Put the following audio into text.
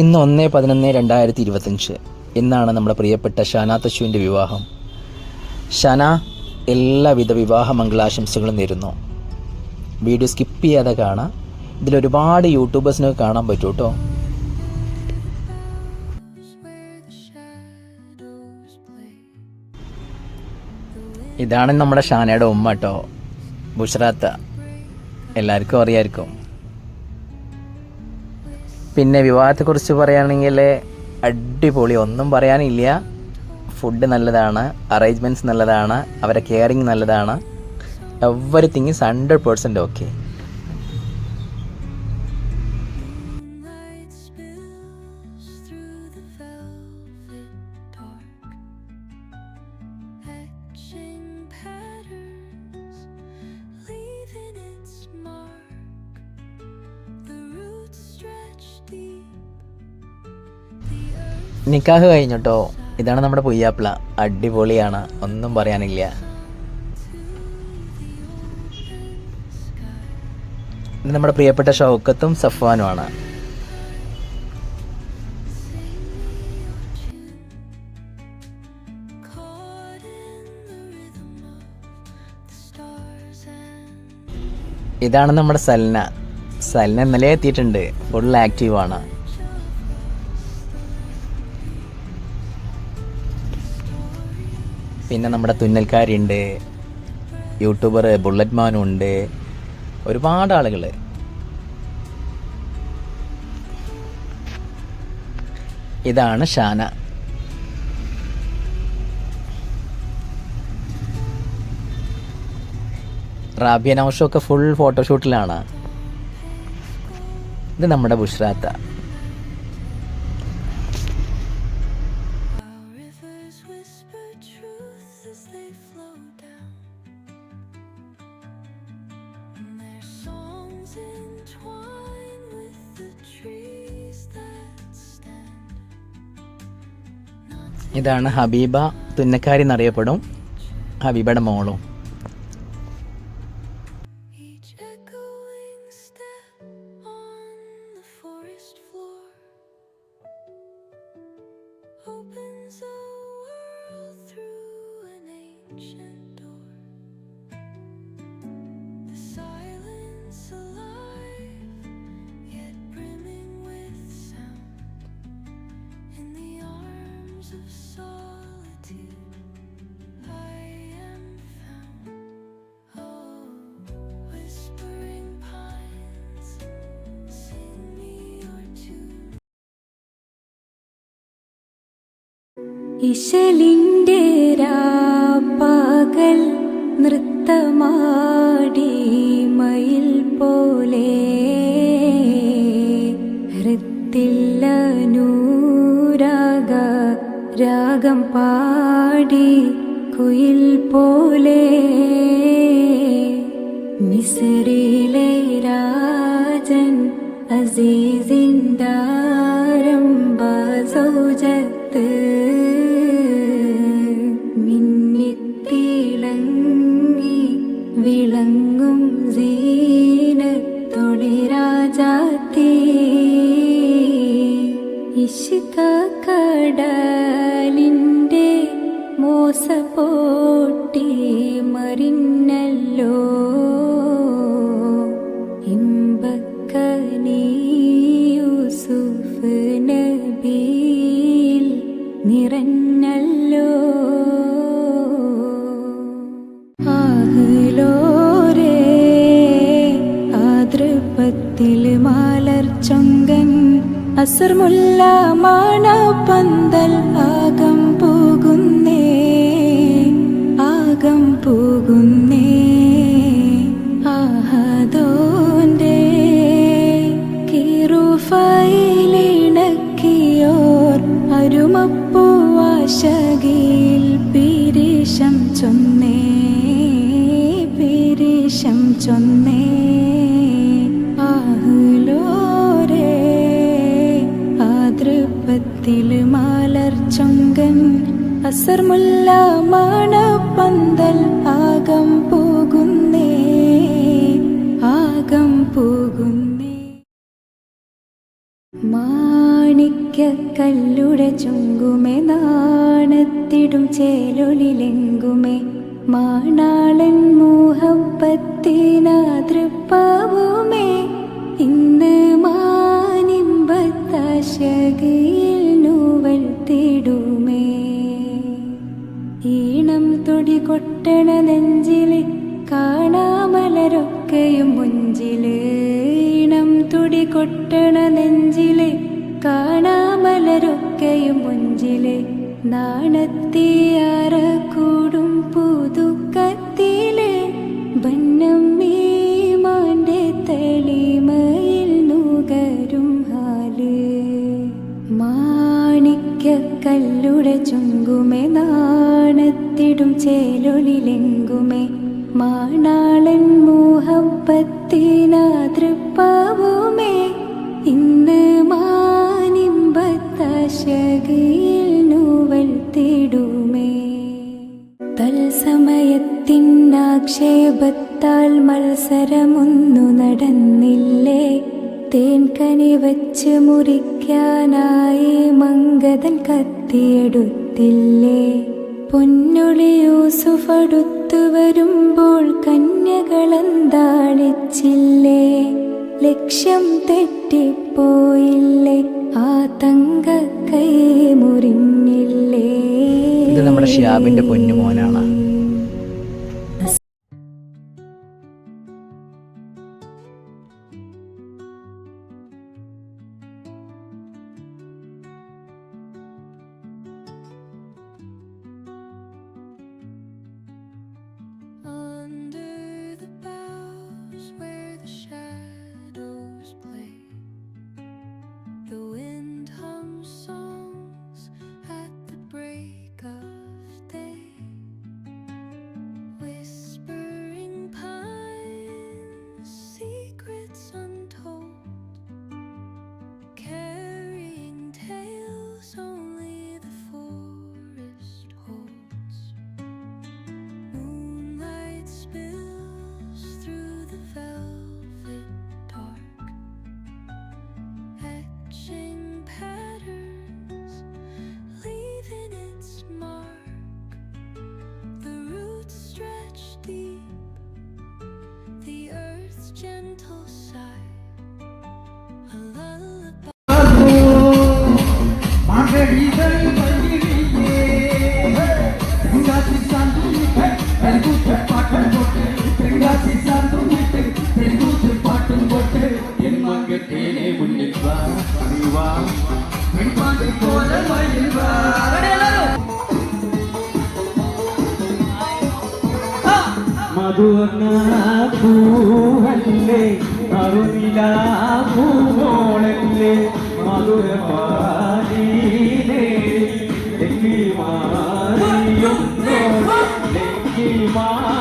ഇന്ന് ഒന്ന് പതിനൊന്ന് രണ്ടായിരത്തി ഇരുപത്തഞ്ച് ഇന്നാണ് നമ്മുടെ പ്രിയപ്പെട്ട ഷാന തശുവിന്റെ വിവാഹം. ഷന എല്ലാവിധ വിവാഹ മംഗളാശംസകളും നേരുന്നു. വീഡിയോ സ്കിപ്പ് ചെയ്യാതെ കാണാം. ഇതിലൊരുപാട് യൂട്യൂബേഴ്സിനൊക്കെ കാണാൻ പറ്റും കേട്ടോ. ഇതാണ് നമ്മുടെ ഷാനയുടെ ഉമ്മ കേട്ടോ. ബുഷറാത്ത. എല്ലാവർക്കും അറിയാമായിരിക്കും പിന്നെ വിവാഹത്തെക്കുറിച്ച് പറയുകയാണെങ്കിൽ അടിപൊളി. ഒന്നും പറയാനില്ല. ഫുഡ് നല്ലതാണ്. അറേഞ്ച്മെന്റ്സ് നല്ലതാണ്. അവരെ കെയറിങ് നല്ലതാണ്. Everything is hundred percent okay നിക്കാഹ് കഴിഞ്ഞിട്ടോ? ഇതാണ് നമ്മുടെ പുയ്യാപ്പിള അടിപൊളിയാണ്. ഒന്നും പറയാനില്ല. നമ്മുടെ പ്രിയപ്പെട്ട ഷൗക്കത്തും സഫ്വാനുമാണ്. ഇതാണ് നമ്മുടെ സൽന. സൽന ഇന്നലെ എത്തിയിട്ടുണ്ട്. ഫുൾ ആക്റ്റീവാണ്. പിന്നെ നമ്മുടെ തുന്നൽക്കാരുണ്ട് യൂട്യൂബർ ബുള്ളറ്റ് മാനും ഉണ്ട് ഒരുപാട് ആളുകൾ ഇതാണ് ഷാന. റാബിയ നൗഷൊക്കെ ഫുൾ ഫോട്ടോഷൂട്ടിലാണ് ഇത് നമ്മുടെ ബുഷ്രാത്ത. ഇതാണ് ഹബീബ തുന്നക്കാരി എന്നറിയപ്പെടും ഹബീബയുടെ മോളും Thank you. Of solitude, I am found. Oh, whispering pines, sing me your tune. ഇശലിന്റെ രാപ്പകൽ നൃത്തമാടി മയിൽ പോലെ രാഗം പാടി കുയിൽ പോലെ മിസറിലെ രാജൻ അസീസിൻഡാരംബ സൗജത്ത് മിന്നിത്തിളങ്ങി വിളങ്ങും സീനത്തൊളി രാജാത്തി. ഇഷ്ക മോസ പോട്ടി മറിഞ്ഞല്ലോ. ഇമ്പക്കനീ യൂസുഫ് നബിയിൽ നിറഞ്ഞല്ലോ. ആഹ്ലോരേ ആതൃപ്പത്തിൽ മാലർ ചൊങ്കൻ അസർമുല്ല അരുമപ്പൂവാശകിയിൽ പിരിശം ചൊന്നേ പിരിശം ചൊന്നേ. ആഹ്ലോരേ ആതൃപ്പത്തിൽ മാലർ ചൊങ്കൻ അസർമുല്ല മണപ്പന്തൽ ആകം പോകുന്നേ ആകം പോകുന്നേ. മാണിക്കല്ലുടെ ചുങ്കുമേ നാണത്തിടും ചേലൊലിലെങ്കുമേ. മാണാളൻ മോഹപ്പത്തിനാതൃപ്പാവുമേ ഇന്ന് മാനിമ്പത്താശകയിൽ നൂവൽ തേടുമേ. ഈണം തൊടി കൊട്ടണ നെഞ്ചിൽ കാണാമലരൊക്കെയും മുഞ്ചിൽ. ഈണം തൊടി കൊട്ടണ നെഞ്ചിൽ കാണാമലരൊക്കെയും മുഞ്ചിലെ നാണത്തിയാറ കൂടും പുതുക്കത്തിലെ ബന്നം മീമാന്റെ തെളിമയിൽ നുകരും ഹാൽ. മാണിക്കല്ലുടെ ചുങ്കുമേ നാണത്തിടും ചേലൊലിലെങ്കുമേ. മാണാളൻ മോഹപ്പത്തിനാതൃപ്പാവുമേ തൽസമയത്തിനാക്ഷേപത്താൽ മത്സരമൊന്നു നടന്നില്ലേ? തേൻകനി വച്ച് മുറിക്കാനായി മങ്കതൻ കത്തിയെടുത്തില്ലേ? പൊന്നൊളി യൂസുഫ് അടുത്തു വരുമ്പോൾ കന്യകളെന്താണിച്ചില്ലേ ലക്ഷ്യം തെറ്റിപ്പോയില്ലേ? ആ തങ്ക കൈ മുറിഞ്ഞില്ലേ? നമ്മുടെ ഷിയാബിന്റെ പൊന്നുമോനാണ്. മധുരനാഭൂവല്ലേ കറുനിലാഭൂവോളല്ലേ മധുരമാരീലേ മാറിയൊന്നോ മാ